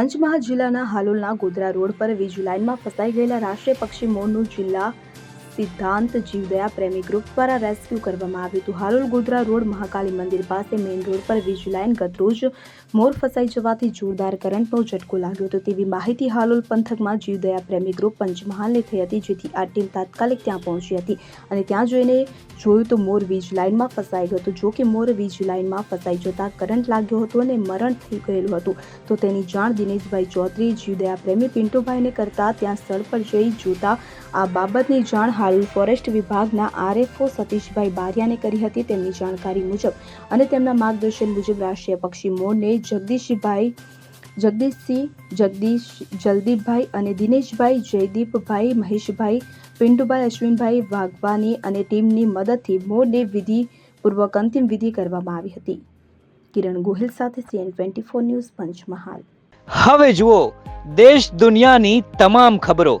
પંચમહાલ જિલ્લાના હાલોલના ગોધરા રોડ પર વીજ લાઇનમાં ફસાઈ ગયેલા રાષ્ટ્રીય પક્ષી મોરનું જિલ્લા સિદ્ધાંત જીવદયા પ્રેમી ગ્રુપ દ્વારા રેસ્ક્યુ કરવામાં આવ્યું હતું. હાલોલ ગોધરા રોડ મહાકાળી મંદિર પાસે મેઇન રોડ પર વીજ લાઇન ગતરોજ મોર ફસાઈ જવાથી જોરદાર કરંટનો ઝટકો લાગ્યો હતો. તેવી માહિતી હાલોલ પંથકમાં જીવદયા પ્રેમી ગ્રુપ પંચમહાલને થઈ હતી, જેથી આ ટીમ તાત્કાલિક ત્યાં પહોંચી હતી અને ત્યાં જોઈને જોયું તો મોર વીજ લાઇનમાં ફસાઈ ગયો હતો. જો કે મોર વીજ લાઇનમાં ફસાઈ જતા કરંટ લાગ્યો હતો અને મરણ થઈ ગયેલું હતું. તો તેની જાણ દિનેશભાઈ ચૌધરી જીવદયા પ્રેમી પિન્ટુભાઈને કરતા ત્યાં સ્થળ પર જઈ જોતા આ બાબતની જાણ હાલ ફોરેસ્ટ વિભાગના આરએફઓ સતીશભાઈ બારિયાને કરી હતી તેમની જાણકારી મુજબ અને તેમના માર્ગદર્શન મુજબ રાષ્ટ્રીય પક્ષી મોરને જગદીશભાઈ, જગદીશસિંહ, જગદીશ, જલદીપભાઈ અને દિનેશભાઈ, જયદીપભાઈ, મહેશભાઈ, પિન્ટુભાઈ, અશ્વિનભાઈ વાઘવાની અને ટીમની મદદથી મોરને વિધિપૂર્વક અંતિમ વિધિ કરવામાં આવી હતી. કિરણ ગોહિલ સાથે CN twenty four news Panchmahal. હવે જુઓ, દેશ દુનિયાની તમામ ખબરો.